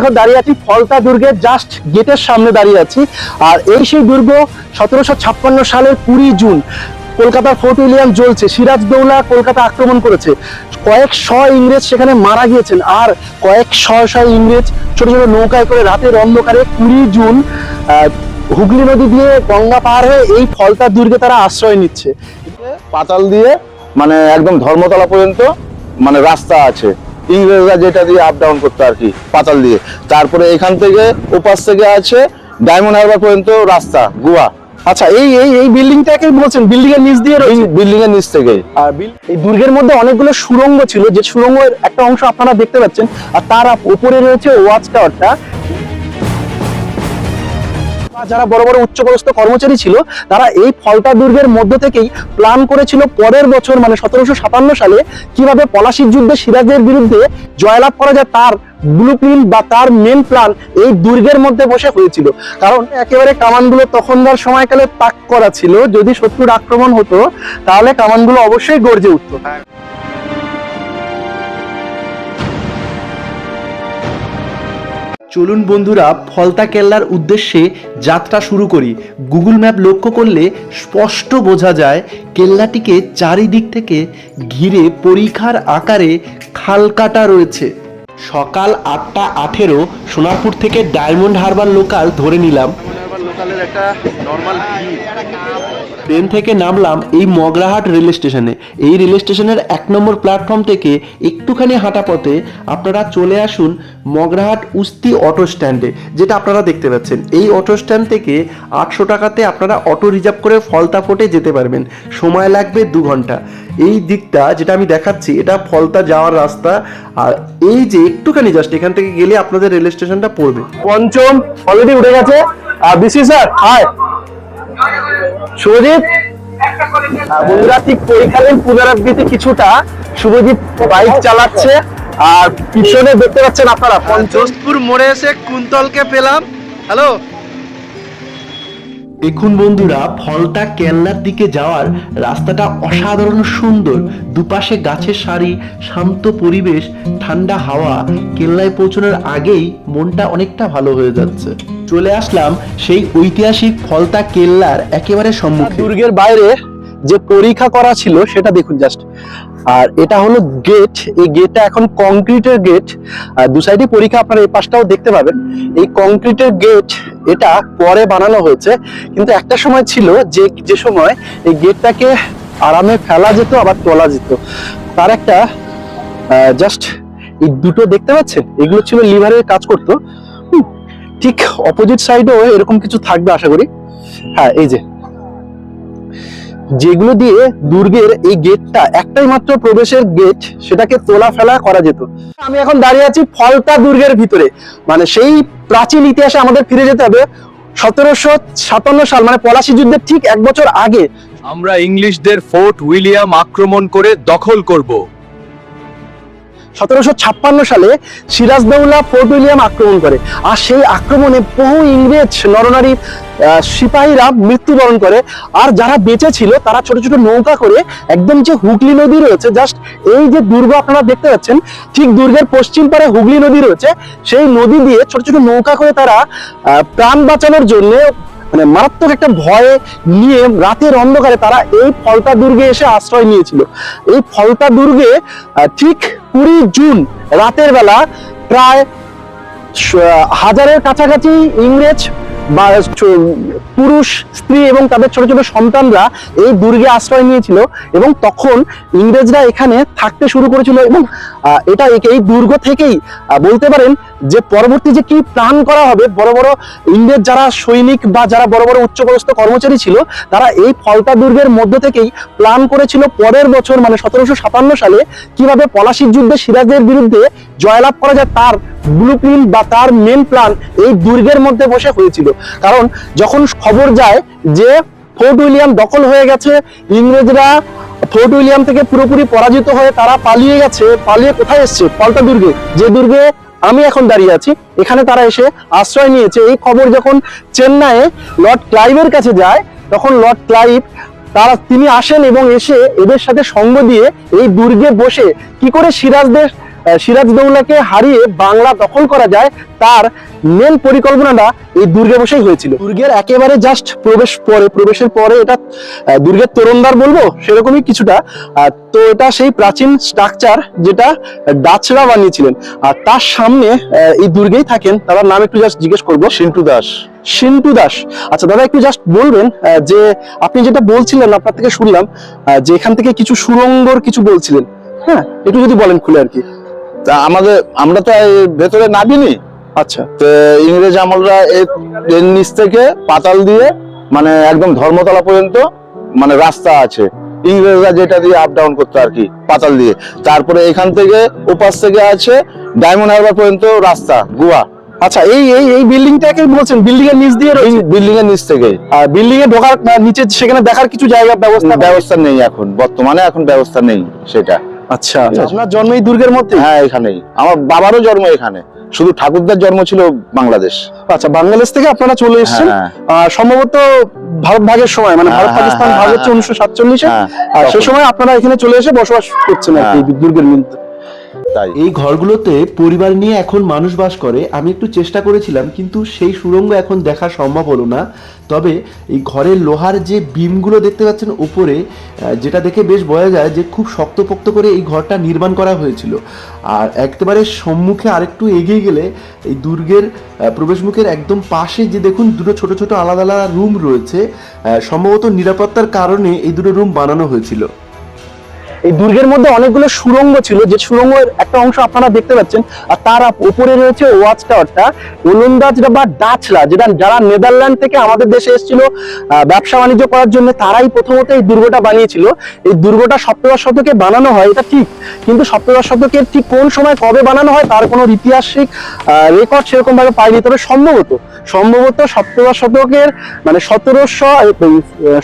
এখন দাঁড়িয়ে আছি ফলতা দুর্গের জাস্ট গেটের সামনে দাঁড়িয়ে আছি। আর এই সেই দুর্গ সতেরোশো ছাপ্পান্ন সালের কুড়ি জুন কলকাতার ফোর্ট উইলিয়াম জ্বলছে, সিরাজ দৌলা কলকাতা আক্রমণ করেছে। কয়েক শ ইংরেজ সেখানে মারা গিয়েছেন আর কয়েক শ শ ইংরেজ ছোট ছোট নৌকায় করে রাতের অন্ধকারে কুড়ি জুন হুগলি নদী দিয়ে গঙ্গা পার হয়ে এই ফলতা দুর্গে তারা আশ্রয় নিচ্ছে। পাতাল দিয়ে মানে একদম ধর্মতলা পর্যন্ত মানে রাস্তা আছে। ইংরেজরা যেটা দিয়ে আপ ডাউন করতো আর কি পাতাল দিয়ে। তারপরে এখান থেকে ওপাশ থেকে আছে ডায়মন্ড হারবার পর্যন্ত রাস্তা গোয়া আচ্ছা এই এই এই বিল্ডিংটাকে বলছেন বিল্ডিং এর নিচ দিয়ে বিল্ডিং এর নিচ থেকে আর এই দুর্গের মধ্যে অনেকগুলো সুড়ঙ্গ ছিল যে সুড়ঙ্গের একটা অংশ আপনারা দেখতে পাচ্ছেন আর তার উপরে রয়েছে ওয়াচ টাওয়ারটা। যারা বড় বড় উচ্চপদস্থ কর্মচারী ছিল, তারা এই ফলতা দুর্গের মধ্য থেকেই প্ল্যান করেছিল পরের বছর মানে সতেরোশো সাতান্ন সালে, কীভাবে পলাশির যুদ্ধে সিরাজের বিরুদ্ধে জয়লাভ করা যায় তার ব্লু বা তার মেন প্ল্যান এই দুর্গের মধ্যে বসে হয়েছিল। কারণ একেবারে কামানগুলো তখনকার সময়কালে তাক করা ছিল। যদি শত্রুর আক্রমণ হতো, তাহলে কামানগুলো অবশ্যই গর্জে উঠতো। চলুন বন্ধুরা ফলতা কেল্লার উদ্দেশ্যে যাত্রা শুরু করি। গুগল ম্যাপ লক্ষ্য করলে স্পষ্ট বোঝা যায় কেল্লাটিকে চারিদিক থেকে ঘিরে পরীক্ষার আকারে খাল কাটা রয়েছে। সকাল আটটা আঠেরো সোনারপুর থেকে ডায়মন্ড হারবার লোকাল ধরে নিলাম। ট্রেন থেকে নামলাম এই মগরাহাট রেল স্টেশনে। এই রেল স্টেশনের এক নম্বর প্ল্যাটফর্ম থেকে একটুখানি হাঁটা পথে আপনারা চলে আসুন মগরাহাট উস্তি অটো স্ট্যান্ডে যেটা আপনারা দেখতে পাচ্ছেন। এই অটো স্ট্যান্ড থেকে আটশো টাকাতে আপনারা অটো রিজার্ভ করে ফলতা ফোটে যেতে পারবেন। সময় লাগবে দু ঘণ্টা। এই দিকটা যেটা আমি দেখাচ্ছি, এটা ফলতা যাওয়ার রাস্তা। আর এই যে একটুখানি জাস্ট এখান থেকে গেলে আপনাদের রেল স্টেশনটা পড়বে। পঞ্চম অলরেডি উঠে গেছে। আর বিসি স্যার হাই শুভজিৎ? বন্ধুরা ঠিক পরীক্ষালীন পুনরাবৃত্তি কিছুটা শুভজিৎ বাইক চালাচ্ছে। আর পিছনে দেখতে পাচ্ছেন আপনারা মোড়ে এসে কুন্তলকে পেলাম। হ্যালো? দেখুন বন্ধুরা ফলতা কেল্লার দিকে যাওয়ার রাস্তাটা অসাধারণ সুন্দর। দুপাশে গাছের সারি শান্ত পরিবেশ ঠান্ডা হাওয়া। কেল্লায় পৌঁছানোর আগেই মনটা অনেকটা ভালো হয়ে যাচ্ছে। চলে আসলাম সেই ঐতিহাসিক ফলতা কেল্লার একেবারে সম্মুখে। দুর্গের বাইরে যে পরীক্ষা করা ছিল, সেটা দেখুন জাস্ট আর এটা হলো গেট এই গেটটা এখন কংক্রিটের গেট আর দু সাইডে পরীক্ষা আপনারা এই পাশটাও দেখতে পাবেন। এই কংক্রিটের গেট এটা পরে বানানো হয়েছে। কিন্তু একটা সময় ছিল যে যে সময় এই গেটটাকে আরামে ফেলা যেত, আবার তোলা যেত। তার একটা জাস্ট এই দুটো দেখতে পাচ্ছেন? এগুলো ছিল লিভারের কাজ করতো। ঠিক অপোজিট সাইডেও এরকম কিছু থাকবে, আশা করি। হ্যাঁ এই যে। যেগুলো দিয়ে দুর্গের এই গেটটা একটাই মাত্র প্রবেশের গেট সেটাকে তোলা ফেলা করা যেত। আমি এখন দাঁড়িয়ে আছি ফলতা দুর্গের ভিতরে। মানে সেই প্রাচীন ইতিহাসে আমাদের ফিরে যেতে হবে। সতেরোশো সাতান্ন সাল মানে পলাশি যুদ্ধের ঠিক এক বছর আগে। আমরা ইংলিশদের ফোর্ট উইলিয়াম আক্রমণ করে দখল করব। সতেরোশো ছাপ্পান্ন সালে সিরাজদৌল্লা ফোর্ট উইলিয়াম আক্রমণ করে। আর সেই আক্রমণে বহু ইংরেজ নরনারী সিপাহীরা মৃত্যুবরণ করে। আর যারা বেঁচে ছিল, তারা ছোট ছোট নৌকা করে একদম যে হুগলি নদী রয়েছে জাস্ট এই যে দুর্গ আপনারা দেখতে পাচ্ছেন, ঠিক দুর্গের পশ্চিম পারে হুগলি নদী রয়েছে। সেই নদী দিয়ে ছোট ছোট নৌকা করে তারা প্রাণ বাঁচানোর জন্য মানে মারাত্মক একটা ভয়ে নিয়ে রাতের অন্ধকারে তারা এই ফলতা দুর্গে এসে আশ্রয় নিয়েছিল। এই ফলতা দুর্গে ঠিক কুড়ি জুন রাতের বেলা প্রায় হাজারের কাছাকাছি ইংরেজ বা পুরুষ, স্ত্রী এবং তাদের ছোট ছোট সন্তানরা এই দুর্গে আশ্রয় নিয়েছিল এবং তখন ইংরেজরা এখানে থাকতে শুরু করেছিল এবং এটা এই দুর্গ থেকেই বলতে পারেন যে পরবর্তী যে কি প্ল্যান করা হবে, বড় বড় ইংরেজ যারা সৈনিক বা যারা বড় বড় উচ্চপদস্থ কর্মচারী ছিল, তারা এই ফলতা দুর্গের মধ্য থেকেই প্ল্যান করেছিল পরের বছর মানে সতেরোশো সাতান্ন সালে, কীভাবে পলাশির যুদ্ধে সিরাজের বিরুদ্ধে জয়লাভ করা যায় তার ব্লু বা তার মেন প্ল্যান এই দুর্গের মধ্যে বসে হয়েছিল। কারণ যখন খবর যায় যে ফোর্ট উইলিয়াম দখল হয়ে গেছে, ইংরেজরা ফোর্ট উইলিয়াম থেকে পুরোপুরি পরাজিত হয়ে তারা পালিয়ে গেছে, পালিয়ে কোথায় এসছে? পাল্টা দুর্গে। যে দুর্গে আমি এখন দাঁড়িয়ে আছি, এখানে তারা এসে আশ্রয় নিয়েছে। এই খবর যখন চেন্নাইয়ে লর্ড ক্লাইভের কাছে যায়, তখন লর্ড ক্লাইভ তারা, তিনি আসেন এবং এসে এদের সাথে সঙ্গ দিয়ে এই দুর্গে বসে কি করে সিরাজদের সিরাজদৌল্লাকে হারিয়ে বাংলা দখল করা যায় তার মেন পরিকল্পনাটা এই দুর্গে বসেই হয়েছিল। দুর্গের একেবারে জাস্ট প্রবেশ পরে প্রবেশের পরে এটা দুর্গের তোরণদ্বার বলব সেরকমই কিছুটা। তো এটা সেই প্রাচীন স্ট্রাকচার যেটা ডাচরা বানিয়েছিলেন। আর তার সামনে এই দুর্গেই থাকেন। তার নাম একটু জাস্ট জিজ্ঞেস করব। সিন্টু দাস। সিন্টু দাস। আচ্ছা দাদা একটু জাস্ট বলবেন যে আপনি যেটা বলছিলেন আপনার থেকে শুনলাম যে এখান থেকে কিছু সুরঙ্গর কিছু বলছিলেন। হ্যাঁ একটু যদি বলেন খুলে আর কি। তা আমাদের আমরা তো ভেতরে নামিনি। আচ্ছা। তো ইংরেজ আমলরা এর নিচ থেকে পাতাল দিয়ে মানে একদম ধর্মতলা পর্যন্ত মানে রাস্তা আছে। ইংরেজরা যেটা দিয়ে আপ ডাউন করতো আর কি পাতাল দিয়ে। তারপরে এখান থেকে ওপাশ থেকে আছে ডায়মন্ড হারবার পর্যন্ত রাস্তা গুয়া আচ্ছা এই এই এই বিল্ডিংটাকে বলছেন? বিল্ডিং এর নিচ দিয়ে রয়েছে? বিল্ডিং এর নিচ থেকে। আর বিল্ডিং এ ঢোকার নিচে সেখানে দেখার কিছু জায়গা ব্যবস্থা ব্যবস্থা নেই এখন বর্তমানে এখন ব্যবস্থা নেই সেটা। আচ্ছা। আপনার জন্ম এই দুর্গের মধ্যে? হ্যাঁ এখানেই। আমার বাবারও জন্ম এখানে। শুধু ঠাকুরদার জন্ম ছিল বাংলাদেশ। আচ্ছা বাংলাদেশ থেকে আপনারা চলে এসেছেন হ্যাঁ। আহ, সম্ভবত ভারত ভাগের সময় মানে হ্যাঁ, ভারত হ্যাঁ, পাকিস্তান হ্যাঁ, ভাগ হচ্ছে হ্যাঁ। উনিশশো সাতচল্লিশে। হ্যাঁ, আর সে সময় আপনারা এখানে চলে এসে বসবাস করছেন আর কি হ্যাঁ। দুর্গের মধ্যে। তাই। এই ঘরগুলোতে পরিবার নিয়ে এখন মানুষ বাস করে, আমি একটু চেষ্টা করেছিলাম, কিন্তু সেই সুড়ঙ্গ এখন দেখা সম্ভব হলো না। তবে এই ঘরের লোহার যে বিমগুলো দেখতে পাচ্ছেন উপরে যেটা দেখে বেশ বোঝা যায় যে খুব শক্তপোক্ত করে এই ঘরটা নির্মাণ করা হয়েছিল। আর একেবারে সম্মুখে আরেকটু এগিয়ে গেলে এই দুর্গের প্রবেশমুখের একদম পাশে যে দেখুন দুটো ছোট ছোট আলাদা আলাদা রুম রয়েছে সম্ভবত নিরাপত্তার কারণে এই দুটো রুম বানানো হয়েছিল। এই দুর্গের মধ্যে অনেকগুলো সুড়ঙ্গ ছিল, যে সুড়ঙ্গের একটা অংশ আপনারা দেখতে পাচ্ছেন, আর তার উপরে রয়েছে ওয়াচ টাওয়ারটা ওলন্দাজরা বা ডাচরা যেটা যারা নেদারল্যান্ড থেকে আমাদের দেশে এসেছিল ব্যবসা বাণিজ্য করার জন্য তারাই প্রথমত এই দুর্গটা বানিয়েছিল। এই দুর্গটা সপ্তদশ শতকে বানানো হয়, এটা ঠিক, কিন্তু সপ্তদশ শতকের ঠিক কোন সময় কবে বানানো হয় তার কোনো ঐতিহাসিক রেকর্ড সেরকম ভাবে পাইনি, তবে সম্ভবত সম্ভবত সপ্তদশ শতকের মানে সতেরোশো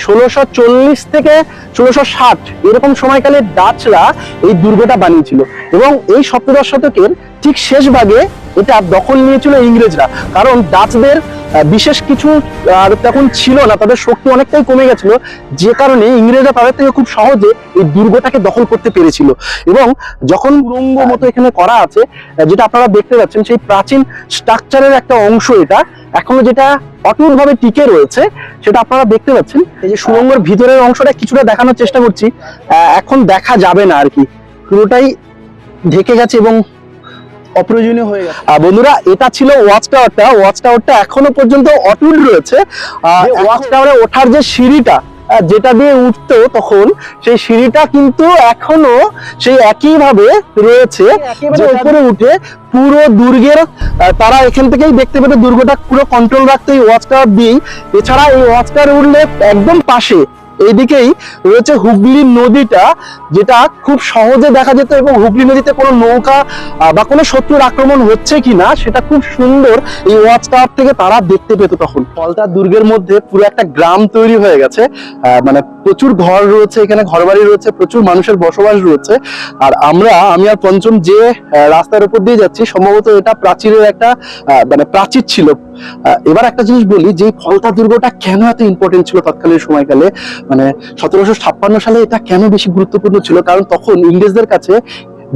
ষোলোশো চল্লিশ থেকে ষোলোশো ষাট, এরকম সময়কালে ডাচরা এই দুর্গটা বানিয়েছিল। এবং এই সপ্তদশ শতকের ঠিক শেষ ভাগে এটা দখল নিয়েছিল ইংরেজরা। কারণ ডাচদের বিশেষ কিছু তখন ছিল না, তাদের শক্তি অনেকটাই কমে গেছিল। যে কারণে ইংরেজরা তাদের থেকে খুব সহজে এই দুর্গটাকে দখল করতে পেরেছিল। এবং যখন সুড়ঙ্গ মতো এখানে করা আছে, যেটা আপনারা দেখতে পাচ্ছেন, সেই প্রাচীন স্ট্রাকচারের একটা অংশ এটা। এখনও যেটা অটুট ভাবে টিকে রয়েছে সেটা আপনারা দেখতে পাচ্ছেন। এই যে সুরঙ্গের ভিতরের অংশটা কিছুটা দেখানোর চেষ্টা করছি এখন দেখা যাবে না আর কি। পুরোটাই ঢেকে গেছে এবং অপ্রয়োজনীয় হয়ে গেছে। বন্ধুরা এটা ছিল ওয়াচ টাওয়ারটা। ওয়াচ টাওয়ারটা এখনও পর্যন্ত অটুট রয়েছে। ওয়াচ টাওয়ারে ওঠার যে সিঁড়িটা যেটা দিয়ে উঠতো তখন সেই সিঁড়িটা কিন্তু এখনও সেই একই ভাবে রয়েছে একেবারে উপরে উঠে পুরো দুর্গের তারা এখান থেকেই দেখতে পেতো দুর্গটা পুরো কন্ট্রোল রাখতে এই ওয়াচ টাওয়ার দিয়েই। এছাড়া এই ওয়াচ টাওয়ার উঠলে একদম পাশে এইদিকেই রয়েছে হুগলি নদীটা, যেটা খুব সহজে দেখা যেত এবং হুগলি নদীতে কোনো নৌকা বা কোনো শত্রুর আক্রমণ হচ্ছে কিনা, সেটা খুব সুন্দর এই ওয়াচ টাওয়ার থেকে তারা দেখতে পেত তখন। ফলতা দুর্গের মধ্যে পুরো একটা গ্রাম তৈরি হয়ে গেছে মানে প্রচুর ঘর রয়েছে, এখানে ঘরবাড়ি রয়েছে, প্রচুর মানুষের বসবাস রয়েছে। আর আমরা, আমি আর পঞ্চম যে রাস্তার উপর দিয়ে যাচ্ছি, সম্ভবত এটা প্রাচীরের একটা মানে প্রাচীর ছিল। এবার একটা জিনিস বলি, যে ফলতা দুর্গটা কেন এত ইম্পর্টেন্ট ছিল তৎকালীন সময়কালে? মানে সতেরোশো ছাপ্পান্ন সালে এটা কেন বেশি গুরুত্বপূর্ণ ছিল? কারণ তখন ইংরেজদের কাছে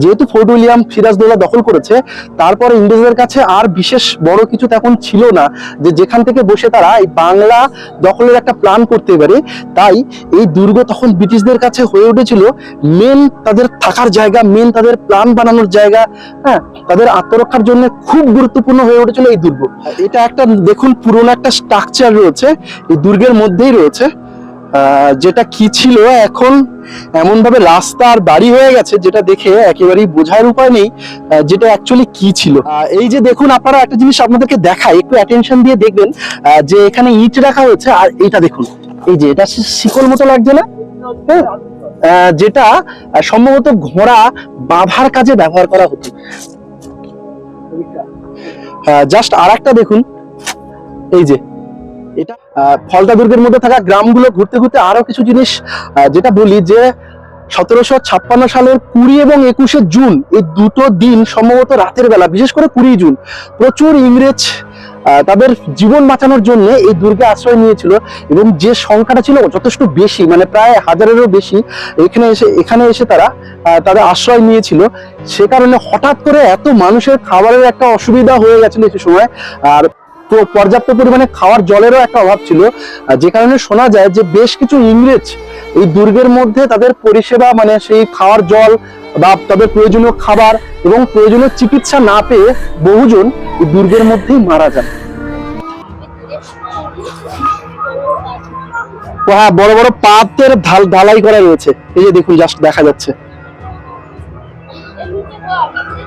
যেহেতু ফোর্ট উইলিয়াম সিরাজদৌল্লা দখল করেছে, তারপরে ইংরেজদের কাছে আর বিশেষ বড় কিছু তখন ছিল না যে যেখান থেকে বসে তারা এই বাংলা দখলের একটা প্ল্যান করতে পারে। তাই এই দুর্গ তখন ব্রিটিশদের কাছে হয়ে উঠেছিল। মেন তাদের থাকার জায়গা মেন তাদের প্ল্যান বানানোর জায়গা হ্যাঁ তাদের আত্মরক্ষার জন্য খুব গুরুত্বপূর্ণ হয়ে উঠেছিল এই দুর্গ। এটা একটা, দেখুন, পুরোনো একটা স্ট্রাকচার রয়েছে। এই দুর্গের মধ্যেই রয়েছে। যেটা কি ছিল এখন এমন ভাবে রাস্তা আর বাড়ি হয়ে গেছে, যেটা দেখে একেবারেই বোঝার উপায় নেই যেটা অ্যাকচুয়ালি কি ছিল। এই যে দেখুন, আপনারা একটা জিনিস আপনাদেরকে দেখাই, একটু অ্যাটেনশন দিয়ে দেখবেন যে এখানে ইট রাখা হয়েছে, আর এইটা দেখুন। এই যে, এটা শিকল মতো লাগছে না? হ্যাঁ? যেটা সম্ভবত ঘোড়া বাঁধার কাজে ব্যবহার করা হতো জাস্ট আর একটা দেখুন। এই যে এটা ফলতা দুর্গের মধ্যে থাকা গ্রামগুলো ঘুরতে ঘুরতে আরও কিছু জিনিস যেটা বলি যে সতেরোশো ছাপ্পান্ন সালের কুড়ি এবং একুশে জুন এই দুটো দিন সম্ভবত রাতের বেলা, বিশেষ করে কুড়ি জুন, প্রচুর ইংরেজ তাদের জীবন বাঁচানোর জন্য এই দুর্গে আশ্রয় নিয়েছিল এবং যে সংখ্যাটা ছিল যথেষ্ট বেশি মানে প্রায় হাজারেরও বেশি, এখানে এসে এখানে এসে তারা তাদের আশ্রয় নিয়েছিল। সে কারণে হঠাৎ করে এত মানুষের খাবারের একটা অসুবিধা হয়ে গেছিল সে সময়, আর পর্যাপ্ত পরিমাণে খাওয়ার জলেরও একটা অভাব ছিল। যে কারণে শোনা যায় যে বেশ কিছু ইংরেজ এই দুর্গের মধ্যে তাদের পরিষেবা মানে সেই খাওয়ার জল বা তাদের প্রয়োজনীয় খাবার এবং প্রয়োজনীয় চিকিৎসা না পেয়ে বহুজন এই দুর্গের মধ্যেই মারা যান। হ্যাঁ বড় বড় পাতের ঢাল ঢালাই করা রয়েছে। এই যে দেখুন জাস্ট দেখা যাচ্ছে।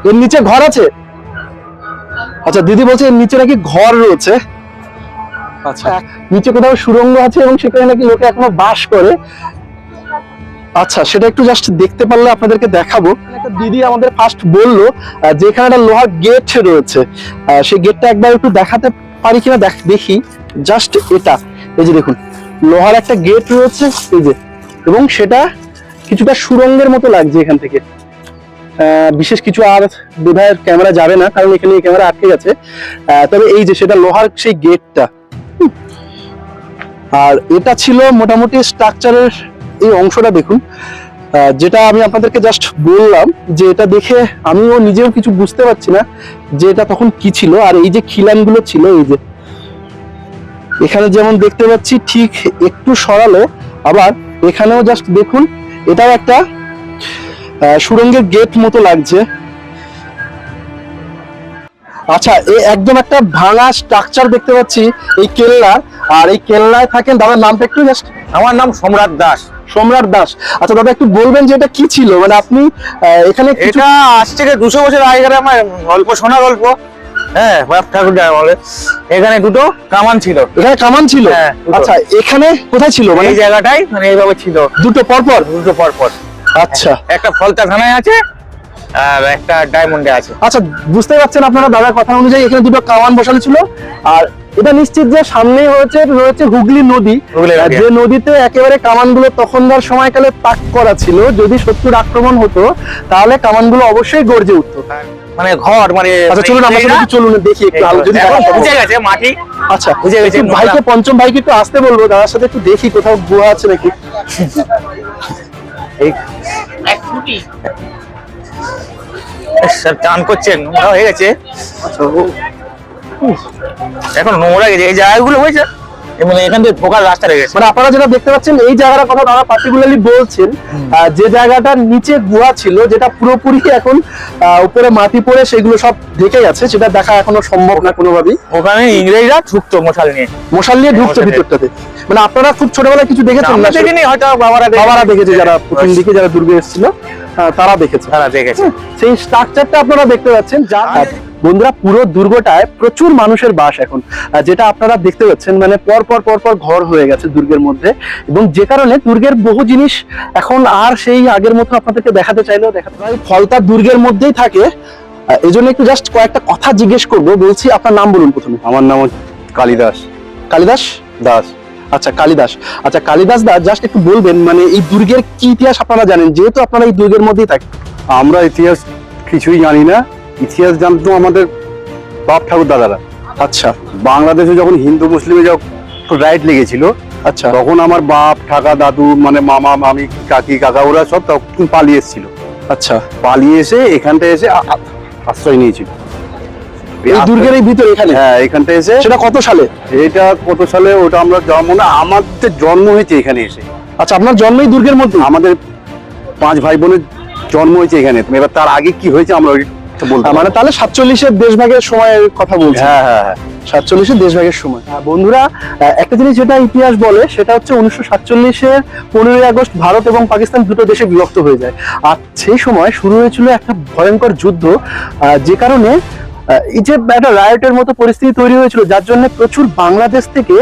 এর নিচে ঘর আছে? আচ্ছা দিদি বলছে নিচে নাকি ঘর রয়েছে। আচ্ছা। নিচে কোথাও সুড়ঙ্গ আছে এবং সেখানে নাকি লোকে এখনও বাস করে। আচ্ছা সেটা একটু জাস্ট দেখতে পারলে আপনাদেরকে দেখাবো। একটা দিদি আমাদের ফার্স্ট বলল যে এখানে একটা লোহার গেট রয়েছে। আহ, সেই গেটটা একবার একটু দেখাতে পারি কিনা দেখ- দেখি। জাস্ট এটা। এই যে দেখুন লোহার একটা গেট রয়েছে এই যে। এবং সেটা কিছুটা সুরঙ্গের মতো লাগছে এখান থেকে। বিশেষ কিছু আর বোধহয় ক্যামেরা যাবে না, কারণ এখানে ক্যামেরা আটকে গেছে। তবে এই যে সেটা লোহার সেই গেটটা আর এটা ছিল মোটামুটি স্ট্রাকচারের এই অংশটা দেখুন। যেটা আমি আপনাদেরকে জাস্ট বললাম যে এটা দেখে আমিও নিজেও কিছু বুঝতে পারছি না যে এটা তখন কি ছিল আর এই যে খিলানগুলো ছিল এই যে। এখানে যেমন দেখতে পাচ্ছি ঠিক একটু সরালে, আবার এখানেও জাস্ট দেখুন, এটাও একটা আহ, সুড়ঙ্গের গেট মতো লাগছে। আচ্ছা এ একদম একটা ভাঙা স্ট্রাকচার দেখতে পাচ্ছি এই কেল্লা আর এই কেল্লায় থাকেন দাদার নামটা একটু জাস্ট আমার নাম সম্রাট দাস। সম্রাট দাস। আচ্ছা দাদা একটু বলবেন যে এটা কি ছিল? মানে আপনি এখানে এটা আজ থেকে দুশো বছর আগেকার আমার গল্প শোনা গল্প। হ্যাঁ ঠাকুর যা বলে। এখানে দুটো কামান ছিল। এখানে কামান ছিল? হ্যাঁ, আচ্ছা এখানে কোথায় ছিল? মানে এই জায়গাটাই মানে এইভাবে ছিল। দুটো পরপর? দুটো পর পর আচ্ছা। একটা ফলতা থানায় আছে আর একটা ডায়মন্ডে আছে। আচ্ছা বুঝতে পারছেন আপনারা দাদার কথা অনুযায়ী এখানে দুটো কামান বসানো ছিল। আর এটা নিশ্চিত যে সামনেই হয়েছে রয়েছে হুগলি নদী। যে নদীতে একেবারে কামানগুলো তখনকার সময়কালে তাক করা ছিল যদি শত্রুর আক্রমণ হতো তাহলে কামানগুলো অবশ্যই গর্জে উঠতো। মানে ঘর মানে আচ্ছা চলুন আমরা একটু চলুন দেখি একটু আলো যদি বুঝে গেছে মাটি। আচ্ছা বুঝে গেছি, ভাইকে পঞ্চম ভাইকে একটু আসতে বলব দাদার সাথে একটু দেখি কোথাও গুহা আছে নাকি। এই স্যার চান করছেন নোংরা হয়ে গেছে। এখন নোংরা গেছে এই জায়গাগুলো হয়েছে। মানে এখান থেকে ঢোকার রাস্তা রয়ে গেছে। মানে আপনারা যেটা দেখতে পাচ্ছেন এই জায়গাটার কথা দাদা পার্টিকুলারলি বলছেন যে জায়গাটার নিচে গুহা ছিল যেটা পুরোপুরি এখন উপরে মাটি পড়ে সেগুলো সব ঢেকে গেছে সেটা দেখা এখনও সম্ভব না কোনোভাবেই। ওখানে ইংরেজরা ঢুকতো মশাল নিয়ে। মশাল নিয়ে নিয়ে। ভিতরটাতে। মানে আপনারা খুব ছোটবেলায় কিছু দেখেছেন না? দেখিনি হয়তো বাবারা দেখেছে। বাবারা দেখেছে যারা প্রথম দিকে যারা দুর্গে এসেছিল তারা দেখেছে। তারা দেখেছে। সেই স্ট্রাকচারটা আপনারা দেখতে পাচ্ছেন যা বন্ধুরা পুরো দুর্গটায় প্রচুর মানুষের বাস এখন। যেটা আপনারা দেখতে পাচ্ছেন মানে পর পর পর পর ঘর হয়ে গেছে দুর্গের মধ্যে। এবং যে কারণে দুর্গের বহু জিনিস এখন আর সেই আগের মতো আপনাদেরকে দেখাতে চাইলেও দেখাতে পারে। ফলতা দুর্গের মধ্যেই থাকে। এই জন্য একটু জাস্ট কয়েকটা কথা জিজ্ঞেস করব। বলছি আপনার নাম বলুন প্রথমে। আমার নাম কালিদাস। কালিদাস? দাস। আচ্ছা কালিদাস। আচ্ছা কালিদাস দা জাস্ট একটু বলবেন মানে এই দুর্গের কি ইতিহাস আপনারা জানেন? যেহেতু আপনারা এই দুর্গের মধ্যেই থাকেন আমরা ইতিহাস কিছুই জানি না। ইতিহাস জানতো আমাদের বাপ ঠাকুর দাদারা। আচ্ছা। বাংলাদেশে যখন হিন্দু মুসলিমে যখন রাইট লেগেছিল আচ্ছা। তখন আমার বাপ ঠাকা দাদু মানে মামা মামি কাকি কাকা ওরা সব তখন পালিয়ে এসেছিল। আচ্ছা। পালিয়ে এসে এখানটা এসে আশ্রয় নিয়েছিল। দুর্গের এই ভিতরে এখানে? হ্যাঁ এখানটা এসে সেটা কত সালে? এটা কত সালে? ওটা আমরা জন্ম না। আমাদের জন্ম হয়েছে এখানে এসে। আচ্ছা আপনার জন্মই দুর্গের মধ্যে? আমাদের পাঁচ ভাই বোনের জন্ম হয়েছে এখানে। এবার তার আগে কি হয়েছে আমরা মানে তাহলে সাতচল্লিশের দেশভাগের সময়ের কথা। বলছি। হ্যাঁ হ্যাঁ হ্যাঁ। সাতচল্লিশের দেশভাগের সময়। হ্যাঁ বন্ধুরা একটা জিনিস যেটা ইতিহাস বলে সেটা হচ্ছে উনিশশো সাতচল্লিশের পনেরোই আগস্ট ভারত এবং পাকিস্তান দুটো দেশে বিভক্ত হয়ে যায়। আর সেই সময় শুরু হয়েছিল একটা ভয়ঙ্কর যুদ্ধ যে কারণে যে একটা রায়টের মতো পরিস্থিতি তৈরি হয়েছিল, যার জন্য প্রচুর বাংলাদেশ থেকে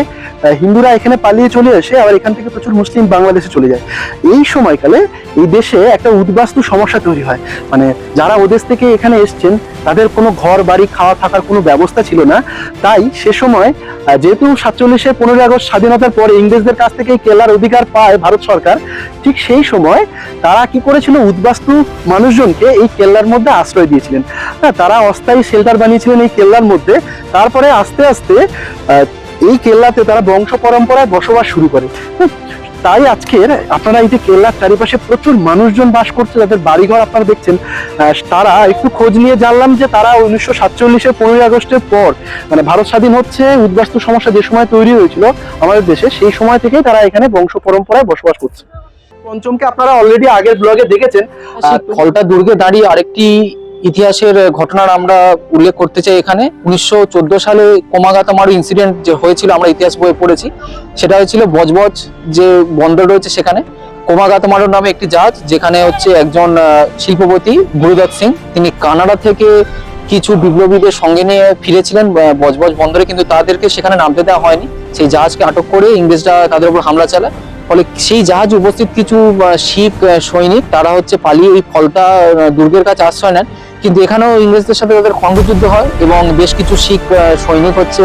হিন্দুরা এখানে পালিয়ে চলে আসে আবার এখান থেকে প্রচুর মুসলিম বাংলাদেশে চলে যায়। এই সময়কালে এই দেশে একটা উদ্বাস্তু সমস্যা তৈরি হয়। মানে যারা ওদেশ থেকে এখানে এসছেন, তাদের কোনো ঘর, বাড়ি, খাওয়া থাকার কোনো ব্যবস্থা ছিল না। তাই সে সময় যেহেতু সাতচল্লিশে পনেরোই আগস্ট স্বাধীনতার পরে ইংরেজদের কাছ থেকে এই কেল্লার অধিকার পায় ভারত সরকার, ঠিক সেই সময় তারা কি করেছিল? উদ্বাস্তু মানুষজনকে এই কেল্লার মধ্যে আশ্রয় দিয়েছিলেন। হ্যাঁ তারা অস্থায়ী শেল্টার বানিয়েছিলেন এই কেল্লার মধ্যে। তারপরে আস্তে আস্তে এই কেল্লাতে তারা বংশ পরম্পরায় বসবাস শুরু করে। তাই আজকের আপনারা এই যে কেল্লার চারিপাশে প্রচুর মানুষজন বাস করছে যাদের বাড়িঘর আপনারা দেখছেন তারা একটু খোঁজ নিয়ে জানলাম যে তারা উনিশশো সাতচল্লিশের পনেরোই আগস্টের পর মানে ভারত স্বাধীন হচ্ছে উদ্বাস্তু সমস্যা যে সময় তৈরি হয়েছিল আমাদের দেশে সেই সময় থেকেই তারা এখানে বংশ পরম্পরায় বসবাস করছে। পঞ্চমকে আপনারা অলরেডি আগের ব্লগে দেখেছেন। ফলতা দুর্গে দাঁড়িয়ে আরেকটি ইতিহাসের ঘটনার আমরা উল্লেখ করতে চাই এখানে। উনিশশো চোদ্দ সালে কোমাগাতামারু ইনসিডেন্ট যে হয়েছিল আমরা ইতিহাস বইয়ে পড়েছি সেটা হয়েছিল বজবজ যে বন্দর রয়েছে সেখানে। কোমাগাতামারু নামে একটি জাহাজ যেখানে হচ্ছে একজন শিল্পপতি গুরুদত্ত সিং তিনি কানাডা থেকে কিছু বিপ্লবীদের সঙ্গে নিয়ে ফিরেছিলেন বজবজ বন্দরে কিন্তু তাদেরকে সেখানে নামতে দেওয়া হয়নি। সেই জাহাজকে আটক করে ইংরেজরা তাদের উপর হামলা চালায়। ফলে সেই জাহাজ উপস্থিত কিছু শিখ সৈনিক তারা হচ্ছে পালিয়ে ওই আহ, দুর্গের কাছে আশ্রয় নেন। কিন্তু এখানেও ইংরেজদের সাথে তাদের খণ্ডযুদ্ধ হয় এবং বেশ কিছু শিখ সৈনিক হচ্ছে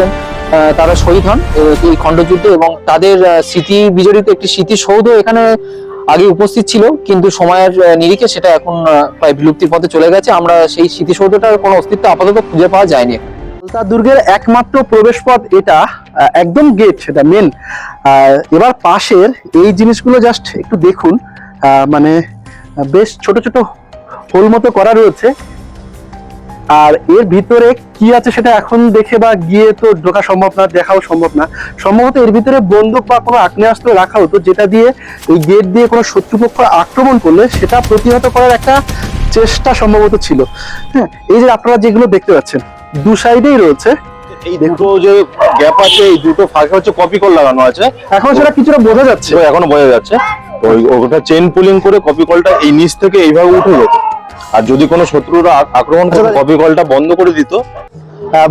তারা শহীদ হন এই খণ্ডযুদ্ধে এবং তাদের স্মৃতি, বিজড়িত একটি স্মৃতিসৌধ এখানে আগে উপস্থিত ছিল, কিন্তু সময়ের নিরিখে সেটা এখন প্রায় বিলুপ্তির পথে চলে গেছে। আমরা সেই স্মৃতিসৌধটার কোনো অস্তিত্ব আপাতত খুঁজে পাওয়া যায়নি কলতা দুর্গের একমাত্র প্রবেশ পথ এটা একদম গেট সেটা মেন এবার পাশের এই জিনিসগুলো জাস্ট একটু দেখুন মানে বেশ ছোট ছোট হোল মতো করা রয়েছে। আর এর ভিতরে কি আছে সেটা এখন দেখে বা গিয়ে তো ঢোকা সম্ভব না দেখাও সম্ভব না। সম্ভবত এর ভিতরে বন্দুক বা কোনো আগ্নেয়াস্ত্র রাখা হতো যেটা দিয়ে এই গেট দিয়ে কোনো শত্রুপক্ষ আক্রমণ করলে সেটা প্রতিহত করার একটা চেষ্টা সম্ভবত ছিল। হ্যাঁ এই যে আপনারা যেগুলো দেখতে পাচ্ছেন দু সাইডেই রয়েছে। এই দুটো যে গ্যাপ আছে এই দুটো ফাঁকে হচ্ছে কপি কল লাগানো আছে। এখন সেটা কিছুটা বোঝা যাচ্ছে। এখনও বোঝা যাচ্ছে। ওই- ওটা চেন পুলিং করে কপি কলটা এই নিচ থেকে এইভাবে উঠে যেত আর যদি কোনো শত্রুরা আক্রমণ করে আচ্ছা, কপি কলটা বন্ধ করে দিত?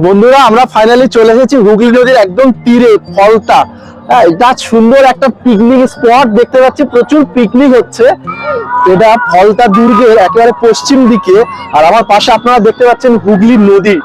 বন্ধুরা আমরা ফাইনালি চলে এসেছি হুগলি নদীর একদম তীরে ফলতা। হ্যাঁ, এটা সুন্দর একটা পিকনিক স্পট দেখতে পাচ্ছি প্রচুর পিকনিক হচ্ছে। এটা ফলতা দুর্গের একেবারে পশ্চিম দিকে আর আমার পাশে আপনারা দেখতে পাচ্ছেন হুগলি নদী।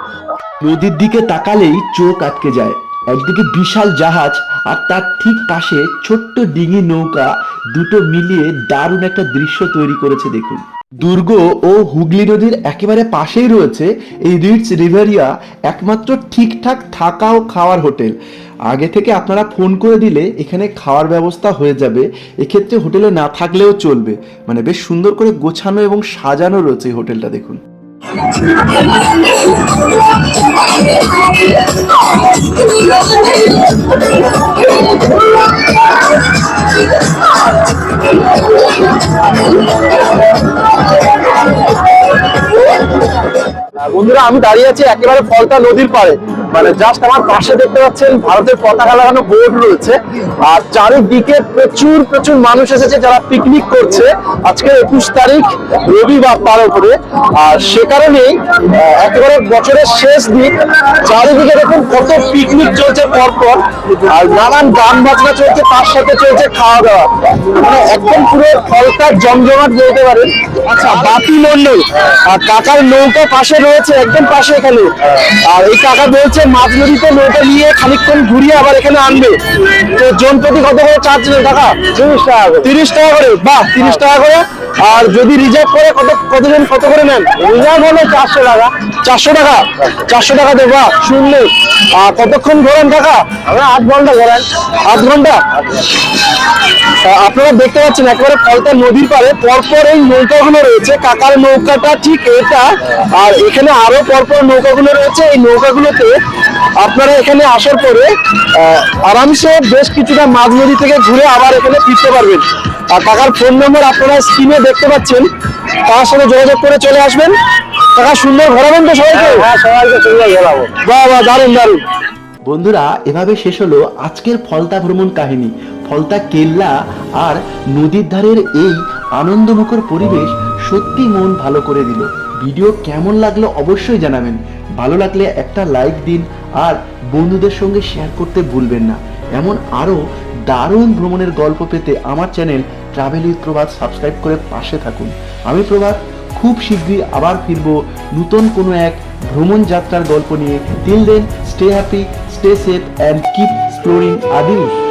নদীর দিকে তাকালেই চোখ আটকে যায়। একদিকে বিশাল জাহাজ আর তার ঠিক পাশে ছোট্ট ডিঙি নৌকা দুটো মিলিয়ে দারুণ একটা দৃশ্য তৈরি করেছে দেখুন। দুর্গ ও হুগলি নদীর একেবারে পাশেই রয়েছে এই রিটস রিভারিয়া, একমাত্র ঠিকঠাক থাকা ও খাওয়ার হোটেল। আগে থেকে আপনারা ফোন করে দিলে এখানে খাওয়ার ব্যবস্থা হয়ে যাবে, এক্ষেত্রে হোটেলে না থাকলেও চলবে। মানে বেশ সুন্দর করে গোছানো এবং সাজানো রয়েছে এই হোটেলটা দেখুন। I'm sorry. বন্ধুরা, আমি দাঁড়িয়ে আছি একেবারে ফলতা নদীর পাড়ে। মানে জাস্ট আমার পাশে দেখতে পাচ্ছেন ভারতের পতাকা লাগানো বোর্ড রয়েছে। আর চারিদিকে প্রচুর প্রচুর মানুষ এসেছে যারা পিকনিক করছে আজকে একুশ তারিখ, রবিবার তার উপরে। আর সে কারণেই একেবারে বছরের শেষ দিন। চারিদিকে দেখুন কত পিকনিক চলছে পরপর। আর নানান গান বাজনা চলছে, তার সাথে চলছে খাওয়া দাওয়া মানে একদম পুরো ফলতার জমজমাট বলতে পারেন। আচ্ছা বাপি মন্ডল আর কাকার নৌকা পাশে রয়েছে একদম পাশে এখানে। আর এই কাকা বলছে মাছ নদীতে নৌকা নিয়ে খানিকক্ষণ ঘুরিয়ে আবার এখানে আনবে। তো জন প্রতি কত করে চার্জ টাকা তিরিশ টাকা করে। তিরিশ টাকা করে? বাহ তিরিশ টাকা করে। আর যদি রিজার্ভ করে কত, কতজন, কত করে নেন? রিজার্ভ হলো চারশো টাকা। চারশো টাকা? চারশো টাকা দেবো শুনলে। আর কতক্ষণ ঘোরেন আমরা আট ঘণ্টা ঘোরেন আট ঘণ্টা? আপনারা দেখতে পাচ্ছেন, একেবারে ফলতা নদীর পাড়ে পরপর এই নৌকাগুলো রয়েছে। কাকার নৌকাটা ঠিক এটা। আর এখানে আরও পরপর নৌকাগুলো রয়েছে। এই নৌকাগুলোতে আপনারা এখানে আসার পরে আরামসে বেশ কিছুটা মাঝ নদী থেকে ঘুরে আবার এখানে ফিরতে পারবেন। আর কাকার ফোন নম্বর আপনারা স্ক্রিনে দেখতে পাচ্ছেন। তার সাথে যোগাযোগ করে চলে আসবেন। কাকা সুন্দর ঘোরাবেন তো সবাইকে? হ্যাঁ সবাইকে সুন্দর ঘোরাবো বাহ বাহ দারুণ দারুণ। বন্ধুরা এভাবে শেষ হলো আজকের ফলতা ভ্রমণ কাহিনী। ফলতা কেল্লা আর নদীর ধারের এই আনন্দমুখর পরিবেশ সত্যি মন ভালো করে দিল। ভিডিও কেমন লাগল অবশ্যই জানাবেন। ভালো লাগলে একটা লাইক দিন আর বন্ধুদের সঙ্গে শেয়ার করতে ভুলবেন না। এমন আরও দারুণ ভ্রমণের গল্প পেতে আমার channel travel with Prabhat subscribe করে পাশে থাকুন। আমি প্রভাত, খুব শীঘ্রই আবার ফিরব নতুন কোনো এক ভ্রমণ যাত্রার গল্প নিয়ে। Till then stay happy stay safe and keep exploring adios